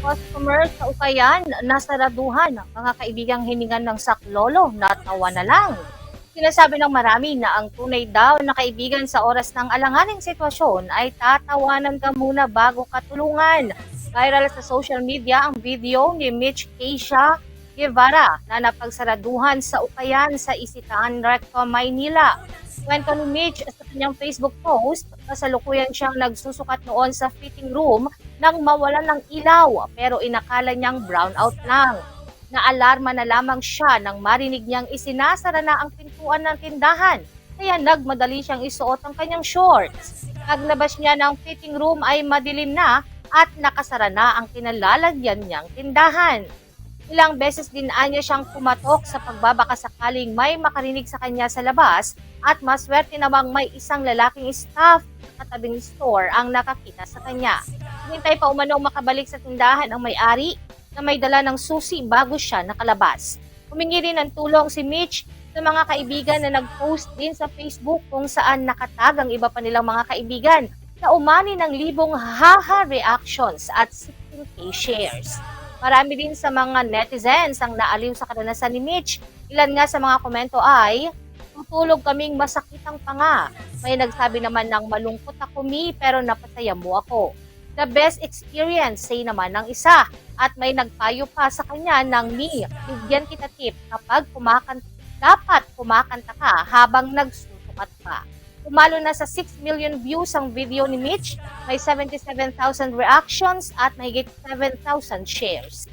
customer sa Ukayan nasaraduhan. Mga kaibigang hiningan ng saklolo, natawa na lang. Sinasabi ng marami na ang tunay daw na kaibigan sa oras ng alanganing sitwasyon ay tatawanan ka muna bago katulungan. Viral sa social media ang video ni Mitch Keisha Guevara na napagsaraduhan sa Ukayan sa Isitaan Recto, Maynila. Kwento ni Mitch sa kanyang Facebook post, kasalukuyan siyang nagsusukat noon sa fitting room nang mawalan ng ilaw pero inakala niyang brownout lang. Naalarma na lamang siya nang marinig niyang isinasara na ang pintuan ng tindahan kaya nagmadali siyang isuot ang kanyang shorts. Paglabas niya ng fitting room ay madilim na at nakasara na ang kinalalagyan niyang tindahan. Ilang beses din anya siyang pumatok sa pagbabaka sakaling may makarinig sa kanya sa labas at maswerte namang may isang lalaking staff katabing store ang nakakita sa kanya. Hinintay pa umano makabalik sa tindahan ang may-ari na may dala ng susi bago siya nakalabas. Humingi rin ng tulong si Mitch sa mga kaibigan na nag-post din sa Facebook kung saan nakatag ang iba pa nilang mga kaibigan na umani ng libong haha reactions at 16k shares. Marami din sa mga netizens ang naaliw sa kadalasan ni Mitch. Ilan nga sa mga komento ay, tutulog kaming masakitang panga. May nagsabi naman ng malungkot ako mi pero napasaya mo ako. The best experience, say naman ng isa. At may nagpayo pa sa kanya ng mi, bigyan kita tip kapag kumakanta, dapat kumakanta ka habang nagsusukat pa. Umalo na sa 6 million views ang video ni Mitch, may 77,000 reactions at mahigit 7,000 shares.